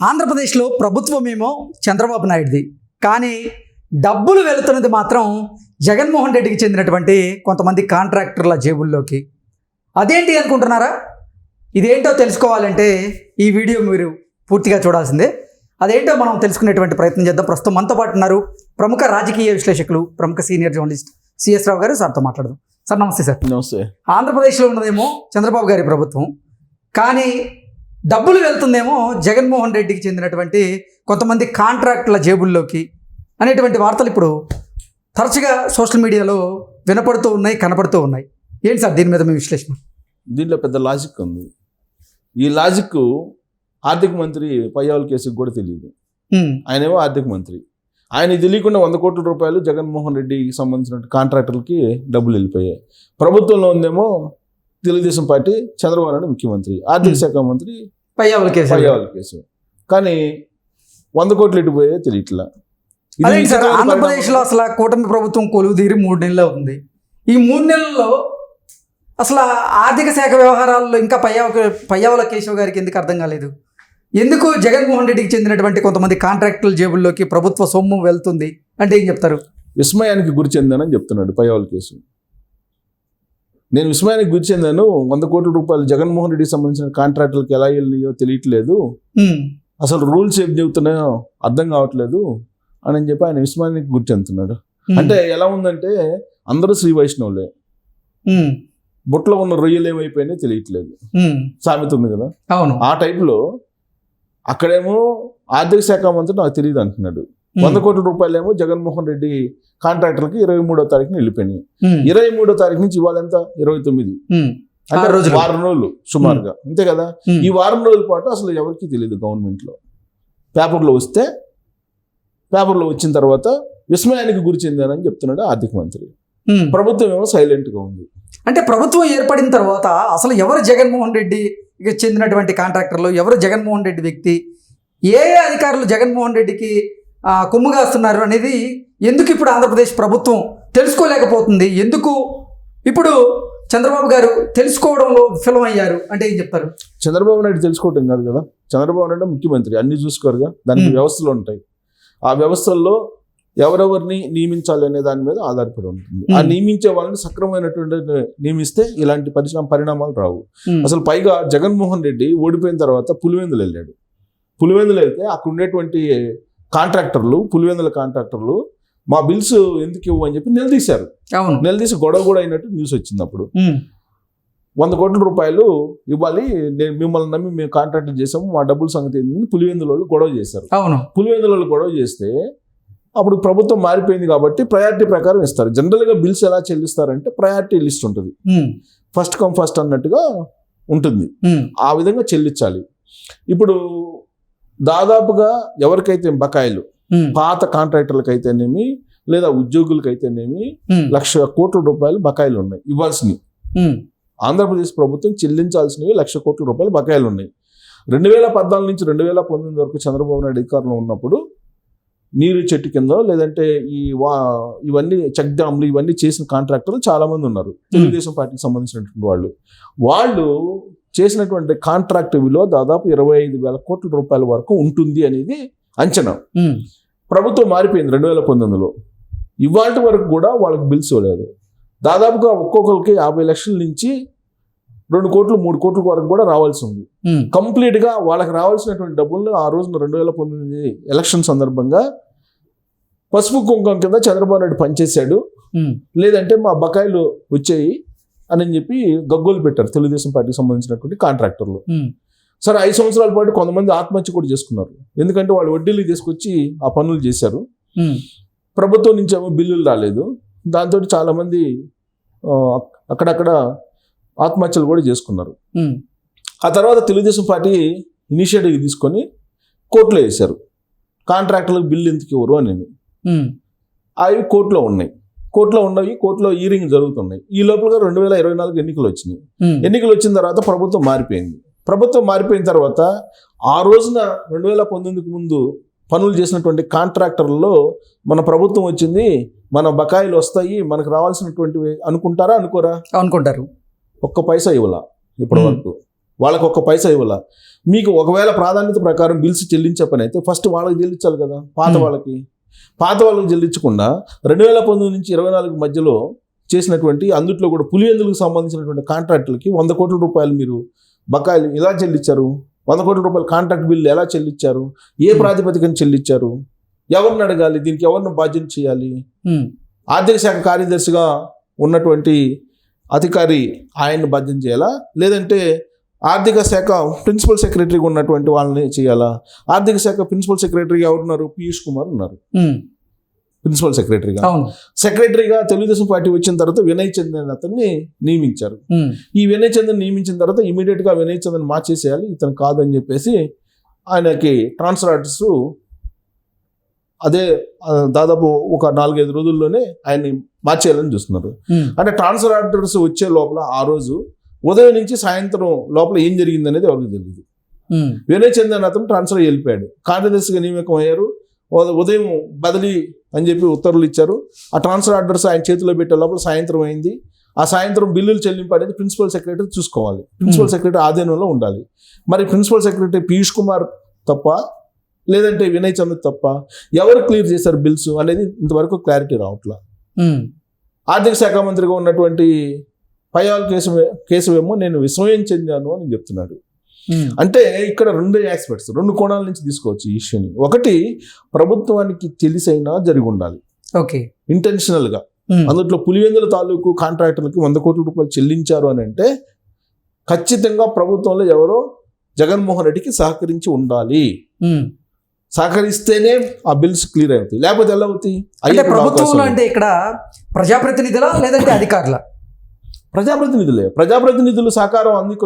ఆంధ్రప్రదేశ్లో ప్రభుత్వం ఏమో చంద్రబాబు నాయుడుది. కానీ డబ్బులు వెళుతున్నది మాత్రం జగన్మోహన్ రెడ్డికి చెందినటువంటి కొంతమంది కాంట్రాక్టర్ల జేబుల్లోకి. అదేంటి అనుకుంటున్నారా? ఇదేంటో తెలుసుకోవాలంటే ఈ వీడియో మీరు పూర్తిగా చూడాల్సిందే. అదేంటో మనం తెలుసుకునేటువంటి ప్రయత్నం చేద్దాం. ప్రస్తుతం మనతో పాటు ఉన్నారు ప్రముఖ రాజకీయ విశ్లేషకులు ప్రముఖ సీనియర్ జర్నలిస్ట్ సిఎస్ రావు గారు. సార్తో మాట్లాడదాం. సార్ నమస్తే సార్. నమస్తే. ఆంధ్రప్రదేశ్లో ఉన్నదేమో చంద్రబాబు గారి ప్రభుత్వం. కానీ డబ్బులు వెళ్తుందేమో జగన్మోహన్ రెడ్డికి చెందినటువంటి కొంతమంది కాంట్రాక్టుల జేబుల్లోకి అనేటువంటి వార్తలు ఇప్పుడు తరచుగా సోషల్ మీడియాలో వినపడుతూ ఉన్నాయి కనపడుతూ ఉన్నాయి. ఏంటి సార్ దీని మీద మీ విశ్లేషణ? దీంట్లో పెద్ద లాజిక్ ఉంది. ఈ లాజిక్ ఆర్థిక మంత్రి పయ్యావుల కేసుకి కూడా తెలియదు. ఆయనేమో ఆర్థిక మంత్రి. ఆయన తెలియకుండా వంద కోట్ల రూపాయలు జగన్మోహన్ రెడ్డికి సంబంధించిన కాంట్రాక్టర్లకి డబ్బులు వెళ్ళిపోయాయి. ప్రభుత్వంలో ఉందేమో తెలుగుదేశం పార్టీ చంద్రబాబు నాయుడు ముఖ్యమంత్రి ఆర్థిక శాఖ మంత్రి పయ్యావుల కేసు పయ్యావుల కేసు కానీ వంద కోట్లు ఎటు పోయాయో తెలియట్లా. ఆంధ్రప్రదేశ్లో అసలు కూటమి ప్రభుత్వం కొలువు తీరి మూడు నెలలు అవుతుంది. ఈ మూడు నెలల్లో అసలు ఆర్థిక శాఖ వ్యవహారాల్లో ఇంకా పయ్యావ పయ్యావుల కేశవ్ గారికి ఎందుకు అర్థం కాలేదు? ఎందుకు జగన్మోహన్ రెడ్డికి చెందినటువంటి కొంతమంది కాంట్రాక్టుల జేబుల్లోకి ప్రభుత్వ సొమ్ము వెళ్తుంది? అంటే ఏం చెప్తారు? విస్మయానికి గురి చెందానని చెప్తున్నాడు పయ్యావుల కేసు నేను విస్మయానికి గురి చెందాను. వంద కోట్ల రూపాయలు జగన్మోహన్ రెడ్డికి సంబంధించిన కాంట్రాక్టులకు ఎలా వెళ్ళినాయో తెలియట్లేదు. అసలు రూల్స్ ఏం చెబుతున్నాయో అర్థం కావట్లేదు అని చెప్పి ఆయన విస్మయానికి గురి చెందుతున్నాడు. అంటే ఎలా ఉందంటే అందరూ శ్రీ వైష్ణవులే. బుట్టలో ఉన్న రొయ్యలు ఏమైపోయినాయో తెలియట్లేదు. సామెత ఉంది కదా? అవును. ఆ టైప్లో అక్కడేమో ఆర్థిక శాఖ మంత్రి నాకు తెలియదు అంటున్నాడు. వంద కోట్ల రూపాయలేమో జగన్మోహన్ రెడ్డి కాంట్రాక్టర్కి ఇరవై మూడో తారీఖున వెళ్ళిపోయినాయి. ఉమ్, ఇరవై మూడో తారీఖు నుంచి ఇవాళ ఎంత? ఇరవై తొమ్మిది. ఉమ్, అంటే. వారం రోజులు సుమారుగా. అంతే కదా? ఈ వారం రోజుల పాటు అసలు ఎవరికి తెలియదు గవర్నమెంట్లో. పేపర్లో వస్తే పేపర్లో వచ్చిన తర్వాత విస్మయానికి గురి చెందానని చెప్తున్నాడు ఆర్థిక మంత్రి. ప్రభుత్వం ఏమో సైలెంట్గా ఉంది. అంటే ప్రభుత్వం ఏర్పడిన తర్వాత అసలు ఎవరు జగన్మోహన్ రెడ్డికి చెందినటువంటి కాంట్రాక్టర్లు ఎవరు జగన్మోహన్ రెడ్డి వ్యక్తి ఏ అధికారులు జగన్మోహన్ రెడ్డికి కొమ్ము కాస్తున్నారు అనేది ఎందుకు ఇప్పుడు ఆంధ్రప్రదేశ్ ప్రభుత్వం తెలుసుకోలేకపోతుంది? ఎందుకు? ఇప్పుడు చంద్రబాబు గారు తెలుసుకోవడంలో విఫలమయ్యారు అంటే ఏం చెప్తారు? చంద్రబాబు నాయుడు తెలుసుకోవటం కాదు కదా? చంద్రబాబు నాయుడు ముఖ్యమంత్రి. అన్ని చూసుకోరుగా దానికి. వ్యవస్థలు ఉంటాయి. ఆ వ్యవస్థల్లో ఎవరెవరిని నియమించాలి అనే దాని మీద ఆధారపడి ఉంటుంది. ఆ. నియమించే వాళ్ళని సక్రమైనటువంటి నియమిస్తే ఇలాంటి పరిశ్రమ పరిణామాలు రావు. అసలు పైగా జగన్మోహన్ రెడ్డి ఓడిపోయిన తర్వాత పులివెందులు వెళ్ళాడు. పులివెందులు వెళ్తే అక్కడ ఉండేటువంటి కాంట్రాక్టర్లు పులివెందుల కాంట్రాక్టర్లు మా బిల్స్ ఎందుకు ఇవ్వు? అని చెప్పి నిలదీశారు. అవును. నిలదీసి గొడవ కూడా అయినట్టు న్యూస్ వచ్చింది అప్పుడు వంద కోట్ల రూపాయలు ఇవ్వాలి నేను మిమ్మల్ని నమ్మి మేము కాంట్రాక్ట్ చేసాము మా డబ్బుల సంగతి ఏంటని పులివెందుల వాళ్ళు గొడవ చేశారు. అవును. పులివెందుల వాళ్ళు గొడవ చేస్తే అప్పుడు ప్రభుత్వం మారిపోయింది కాబట్టి ప్రయారిటీ ప్రకారం ఇస్తారు. జనరల్గా బిల్స్ ఎలా చెల్లిస్తారంటే ప్రయారిటీ లిస్ట్ ఉంటుంది. ఫస్ట్ కమ్ ఫస్ట్ అన్నట్టుగా ఉంటుంది. ఆ విధంగా చెల్లించాలి. ఇప్పుడు దాదాపుగా ఎవరికైతే బకాయిలు? పాత కాంట్రాక్టర్లకు అయితేనేమి లేదా ఉద్యోగులకు అయితేనేమి లక్ష కోట్ల రూపాయలు బకాయిలు ఉన్నాయి ఇవ్వాల్సినవి ఆంధ్రప్రదేశ్ ప్రభుత్వం చెల్లించాల్సినవి లక్ష కోట్ల రూపాయలు బకాయిలు ఉన్నాయి రెండు వేల పద్నాలుగు నుంచి రెండు వేల పంతొమ్మిది వరకు చంద్రబాబు నాయుడు అధికారంలో ఉన్నప్పుడు నీరు చెట్టు కింద లేదంటే ఈ వా ఇవన్నీ చెక్ డ్యామ్లు ఇవన్నీ చేసిన కాంట్రాక్టర్లు చాలా మంది ఉన్నారు తెలుగుదేశం పార్టీకి సంబంధించినటువంటి వాళ్ళు. వాళ్ళు చేసినటువంటి కాంట్రాక్ట్ విలువ దాదాపు ఇరవై ఐదు వేల కోట్ల రూపాయల వరకు ఉంటుంది అనేది అంచనా. ప్రభుత్వం మారిపోయింది రెండు వేల పంతొమ్మిదిలో. ఇవాళ వరకు కూడా వాళ్ళకి బిల్స్ ఇవ్వలేదు. దాదాపుగా ఒక్కొక్కరికి యాభై లక్షల నుంచి రెండు కోట్లు మూడు కోట్ల వరకు కూడా రావాల్సి ఉంది. కంప్లీట్గా వాళ్ళకి రావాల్సినటువంటి డబ్బులు ఆ రోజున రెండు వేల పంతొమ్మిది ఎలక్షన్ సందర్భంగా పసుపు కుంకం కింద చంద్రబాబు నాయుడు పనిచేశాడు. లేదంటే మా బకాయిలు వచ్చాయి. అని చెప్పి గగ్గోలు పెట్టారు తెలుగుదేశం పార్టీకి సంబంధించినటువంటి కాంట్రాక్టర్లు. సరే ఐదు సంవత్సరాల పాటు కొంతమంది ఆత్మహత్య కూడా చేసుకున్నారు. ఎందుకంటే వాళ్ళు వడ్డీలు తీసుకొచ్చి ఆ పనులు చేశారు. ప్రభుత్వం నుంచి ఏమో బిల్లులు రాలేదు. దాంతో చాలామంది అక్కడక్కడ ఆత్మహత్యలు కూడా చేసుకున్నారు. ఆ తర్వాత తెలుగుదేశం పార్టీ ఇనిషియేటివ్ తీసుకొని కోర్టులో వేశారు. కాంట్రాక్టులకు బిల్లు ఎందుకు ఇవ్వరు ఉమ్, అవి కోర్టులో ఉన్నాయి. కోర్టులో ఉన్నవి కోర్టులో ఈరింగ్ జరుగుతున్నాయి. ఈ లోపల రెండు వేల ఇరవై నాలుగు ఎన్నికలు వచ్చినాయి. ఎన్నికలు వచ్చిన తర్వాత ప్రభుత్వం మారిపోయింది. ప్రభుత్వం మారిపోయిన తర్వాత ఆ రోజున రెండు వేల పంతొమ్మిదికి ముందు పనులు చేసినటువంటి కాంట్రాక్టర్లలో మన ప్రభుత్వం వచ్చింది మన బకాయిలు వస్తాయి మనకు రావాల్సినటువంటివి అనుకుంటారా అనుకోరా? అనుకుంటారు. ఒక్క పైసా ఇవ్వాల ఇప్పటి. వరకు. వాళ్ళకి ఒక్క పైసా ఇవ్వాల. మీకు ఒకవేళ ప్రాధాన్యత ప్రకారం బిల్స్ చెల్లించే పని అయితే ఫస్ట్ వాళ్ళకి చెల్లించాలి కదా పాత. వాళ్ళకి. పాత వాళ్ళకి చెల్లించకుండా రెండు వేల పంతొమ్మిది నుంచి ఇరవై నాలుగు మధ్యలో చేసినటువంటి అందుట్లో కూడా పులివెందులకు సంబంధించినటువంటి కాంట్రాక్టులకి వంద కోట్ల రూపాయలు మీరు బకాయిలు ఎలా చెల్లించారు? వంద కోట్ల రూపాయల కాంట్రాక్ట్ బిల్లు ఎలా చెల్లించారు? ఏ Hmm. ప్రాతిపదికన చెల్లించారు? ఎవరిని అడగాలి? దీనికి ఎవరిని బాధ్యత చేయాలి? ఉమ్, ఆర్థిక శాఖ కార్యదర్శిగా ఉన్నటువంటి అధికారి ఆయన్ని బాధ్యత చేయాలా? లేదంటే ఆర్థిక శాఖ ప్రిన్సిపల్ సెక్రటరీగా ఉన్నటువంటి వాళ్ళని చేయాలా? ఆర్థిక శాఖ ప్రిన్సిపల్ సెక్రటరీగా ఎవరున్నారు పీయూష్ కుమార్ ఉన్నారు. ప్రిన్సిపల్ సెక్రటరీగా. సెక్రటరీగా తెలుగుదేశం పార్టీ వచ్చిన తర్వాత వినయ్ చందన్ అతన్ని నియమించారు. ఈ వినయ్ చందన్ నియమించిన తర్వాత ఇమీడియట్గా వినయ్ చందన్ మార్చేసేయాలి ఇతను కాదని చెప్పేసి ఆయనకి ట్రాన్స్ఫర్ ఆర్డర్స్ అదే దాదాపు ఒక నాలుగైదు రోజుల్లోనే ఆయన్ని మార్చేయాలని చూస్తున్నారు. అంటే ట్రాన్స్ఫర్ ఆర్డర్స్ వచ్చే లోపల ఆ రోజు ఉదయం నుంచి సాయంత్రం లోపల ఏం జరిగింది అనేది ఎవరికి తెలియదు ఉమ్, వినయ్ చందన్ అతను ట్రాన్స్ఫర్ వెళ్ళిపోయాడు. కార్యదర్శిగా నియమకం అయ్యారు. ఉద- ఉదయం బదిలీ అని చెప్పి ఉత్తర్వులు ఇచ్చారు. ఆ ట్రాన్స్ఫర్ ఆర్డర్స్ ఆయన చేతిలో పెట్టే లోపల సాయంత్రం అయింది. ఆ సాయంత్రం బిల్లులు చెల్లింపు అనేది ప్రిన్సిపల్ సెక్రటరీ చూసుకోవాలి. ప్రిన్సిపల్. సెక్రటరీ ఆధీనంలో ఉండాలి. మరి ప్రిన్సిపల్ సెక్రటరీ పీయూష్ కుమార్ తప్ప లేదంటే వినయ్ చంద్ తప్ప ఎవరు క్లియర్ చేశారు బిల్స్ అనేది ఇంతవరకు క్లారిటీ రావట్లా? ఆర్థిక శాఖ మంత్రిగా ఉన్నటువంటి పయ్యాల్ కేసు కేసువేమో నేను విస్మయం చెందాను అని చెప్తున్నాడు. ఉమ్, అంటే ఇక్కడ రెండు ఆస్పెక్ట్స్ రెండు కోణాల నుంచి తీసుకోవచ్చు ఈ ఇష్యూని ఒకటి ప్రభుత్వానికి తెలిసైనా జరిగి ఉండాలి ఓకే ఇంటెన్షనల్గా ఉమ్, అందులో పులివెందుల తాలూకు కాంట్రాక్టర్లకి వంద కోట్ల రూపాయలు చెల్లించారు అని అంటే ఖచ్చితంగా ప్రభుత్వంలో ఎవరో జగన్మోహన్ రెడ్డికి సహకరించి ఉండాలి. ఉమ్. సహకరిస్తేనే ఆ బిల్స్ క్లియర్ అవుతాయి. లేకపోతే ఎలా అవుతాయి? అంటే అయ్యేటువంటి ప్రభుత్వంలో అంటే ఇక్కడ ప్రజాప్రతినిధులా లేదంటే అధికారుల? ప్రజాప్రతినిధులే. ప్రజాప్రతినిధులు సహకారం అంది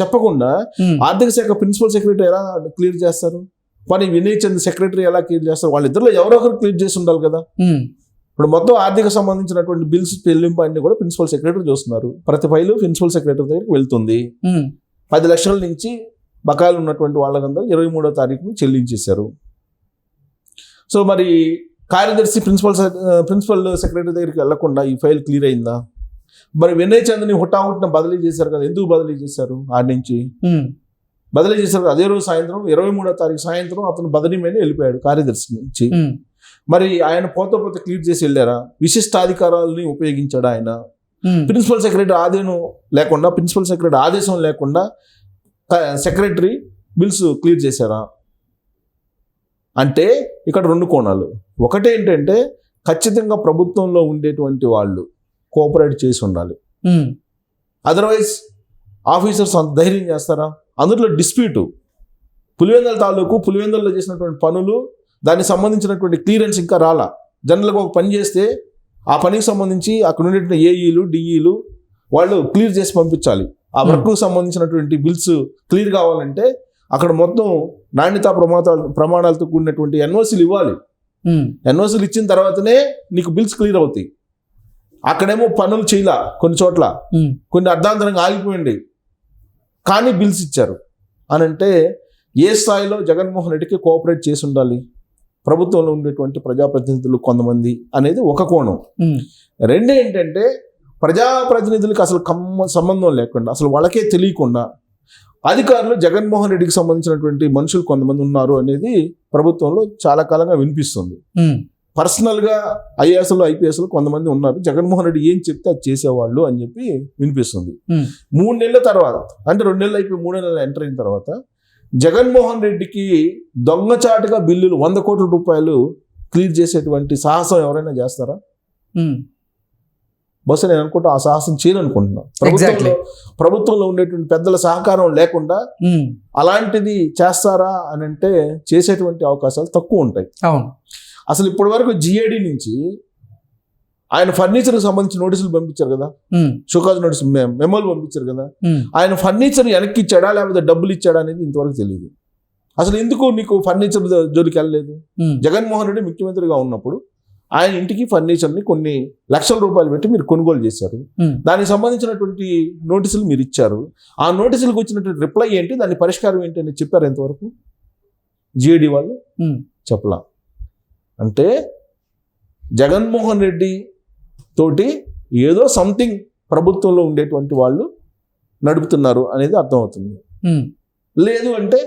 చెప్పకుండా ఉమ్, ఆర్థిక శాఖ ప్రిన్సిపల్ సెక్రటరీ ఎలా క్లియర్ చేస్తారు? పని వినయ్ చంద్ సెక్రటరీ ఎలా క్లియర్ చేస్తారు? వాళ్ళిద్దరిలో ఎవరో ఒకరు క్లియర్ చేసి ఉండాలి కదా. ఉమ్, ఇప్పుడు మొత్తం ఆర్థిక సంబంధించినటువంటి బిల్స్ చెల్లింపు అన్ని కూడా ప్రిన్సిపల్ సెక్రటరీ చూస్తున్నారు. ప్రతి ఫైలు ప్రిన్సిపల్ సెక్రటరీ దగ్గరికి వెళ్తుంది. ఉమ్, పది లక్షల నుంచి బకాయిలు ఉన్నటువంటి వాళ్ళకందరూ ఇరవై మూడో తారీఖుని చెల్లించేశారు. సో మరి కార్యదర్శి ప్రిన్సిపల్ ప్రిన్సిపల్ సెక్రటరీ దగ్గరికి వెళ్ళకుండా ఈ ఫైల్ క్లియర్ అయిందా? మరి వినయ్ చంద్ని హుటాహుటిన బదిలీ చేశారు కదా ఎందుకు బదిలీ చేశారు ఆడి నుంచి? బదిలీ చేశారు కదా, అదే రోజు సాయంత్రం ఇరవై మూడో తారీఖు సాయంత్రం అతను బదిలీ మీద వెళ్ళిపోయాడు కార్యదర్శి నుంచి. మరి ఆయన పోత పోత క్లియర్ చేసి వెళ్ళారా? విశిష్టాధికారాలని ఉపయోగించాడు ఆయన. ప్రిన్సిపల్ సెక్రటరీ ఆధీనం లేకుండా ప్రిన్సిపల్ సెక్రటరీ ఆదేశం లేకుండా సెక్రటరీ బిల్స్ క్లియర్ చేశారా? అంటే ఇక్కడ రెండు కోణాలు. ఒకటి ఏంటంటే ఖచ్చితంగా ప్రభుత్వంలో ఉండేటువంటి వాళ్ళు కోఆపరేట్ చేసి ఉండాలి. అదర్వైజ్ ఆఫీసర్స్ అంత ధైర్యం చేస్తారా? అందులో డిస్ప్యూటు పులివెందుల తాలూకు పులివెందుల్లో చేసినటువంటి పనులు దానికి సంబంధించినటువంటి క్లియరెన్స్ ఇంకా రాలా. జనరల్గా ఒక పని చేస్తే ఆ పనికి సంబంధించి అక్కడ ఉండేటువంటి ఏఈలు డిఈలు వాళ్ళు క్లియర్ చేసి పంపించాలి. ఆ Hmm. వర్క్కు సంబంధించినటువంటి బిల్స్ క్లియర్ కావాలంటే అక్కడ మొత్తం నాణ్యతా ప్రమాణాలు ప్రమాణాలతో కూడినటువంటి ఎన్ఓసీలు ఇవ్వాలి. ఎన్ఓసీలు ఇచ్చిన తర్వాతనే నీకు బిల్స్ క్లియర్ అవుతాయి. అక్కడేమో పనులు చేయలా కొన్ని చోట్ల. కొన్ని అర్ధాంతరంగా ఆగిపోయింది. కానీ బిల్స్ ఇచ్చారు. అని అంటే ఏ స్థాయిలో జగన్మోహన్ రెడ్డికి కోఆపరేట్ చేసి ఉండాలి? ప్రభుత్వంలో ఉండేటువంటి ప్రజాప్రతినిధులు కొంతమంది అనేది ఒక కోణం. రెండు ఏంటంటే ప్రజాప్రతినిధులకు అసలు కమ్మ సంబంధం లేకుండా అసలు వాళ్ళకే తెలియకుండా అధికారులు జగన్మోహన్ రెడ్డికి సంబంధించినటువంటి మనుషులు కొంతమంది ఉన్నారు అనేది ప్రభుత్వంలో చాలా కాలంగా వినిపిస్తుంది. పర్సనల్గా ఐఏఎస్లు ఐపీఎస్లు కొంతమంది ఉన్నారు. జగన్మోహన్ రెడ్డి ఏం చెప్తే అది చేసేవాళ్ళు అని చెప్పి వినిపిస్తుంది. మూడు నెలల తర్వాత అంటే రెండు నెలలు అయిపోయి మూడు నెలలు ఎంటర్ అయిన తర్వాత జగన్మోహన్ రెడ్డికి దొంగచాటుగా బిల్లులు వంద కోట్ల రూపాయలు క్లియర్ చేసేటువంటి సాహసం ఎవరైనా చేస్తారా? బహుశా నేను అనుకుంటా ఆ సాహసం చేయననుకుంటున్నా ప్రభుత్వంలో ప్రభుత్వంలో ఉండేటువంటి పెద్దల సహకారం లేకుండా అలాంటిది చేస్తారా అని అంటే చేసేటువంటి అవకాశాలు తక్కువ ఉంటాయి. అవును. అసలు ఇప్పటి వరకు జిఏడి నుంచి ఆయన ఫర్నిచర్కి సంబంధించి నోటీసులు పంపించారు కదా? షోకాజ్ నోటీస్ మెమోలు పంపించారు కదా? ఆయన ఫర్నిచర్ వెనక్కి ఇచ్చాడా? లేకపోతే డబ్బులు ఇచ్చాడా అనేది ఇంతవరకు తెలియదు. అసలు ఎందుకు నీకు ఫర్నిచర్ జోలికి వెళ్ళలేదు? జగన్మోహన్ రెడ్డి ముఖ్యమంత్రిగా ఉన్నప్పుడు ఆయన ఇంటికి ఫర్నిచర్ని కొన్ని లక్షల రూపాయలు పెట్టి మీరు కొనుగోలు చేశారు. దానికి సంబంధించినటువంటి నోటీసులు మీరు ఇచ్చారు. ఆ నోటీసులకు వచ్చినటువంటి రిప్లై ఏంటి? దాని పరిష్కారం ఏంటి అని చెప్పారు ఎంతవరకు? జిఏడి వాళ్ళు చెప్పలా. అంటే జగన్మోహన్ రెడ్డి తోటి ఏదో సంథింగ్ ప్రభుత్వంలో ఉండేటువంటి వాళ్ళు నడుపుతున్నారు అనేది అర్థమవుతుంది. లేదు అంటే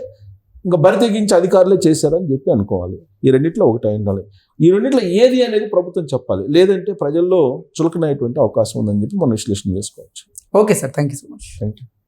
ఇంకా బరి తెగించి అధికారులే చేశారని చెప్పి అనుకోవాలి. ఈ రెండిట్లో ఒకటి ఉండాలి. ఈ రెండిట్లో ఏది అనేది ప్రభుత్వం చెప్పాలి. లేదంటే ప్రజల్లో చులకనయ్యేటువంటి అవకాశం ఉందని చెప్పి మనం విశ్లేషణ చేసుకోవచ్చు. Okay sir. Thank you so much. Thank you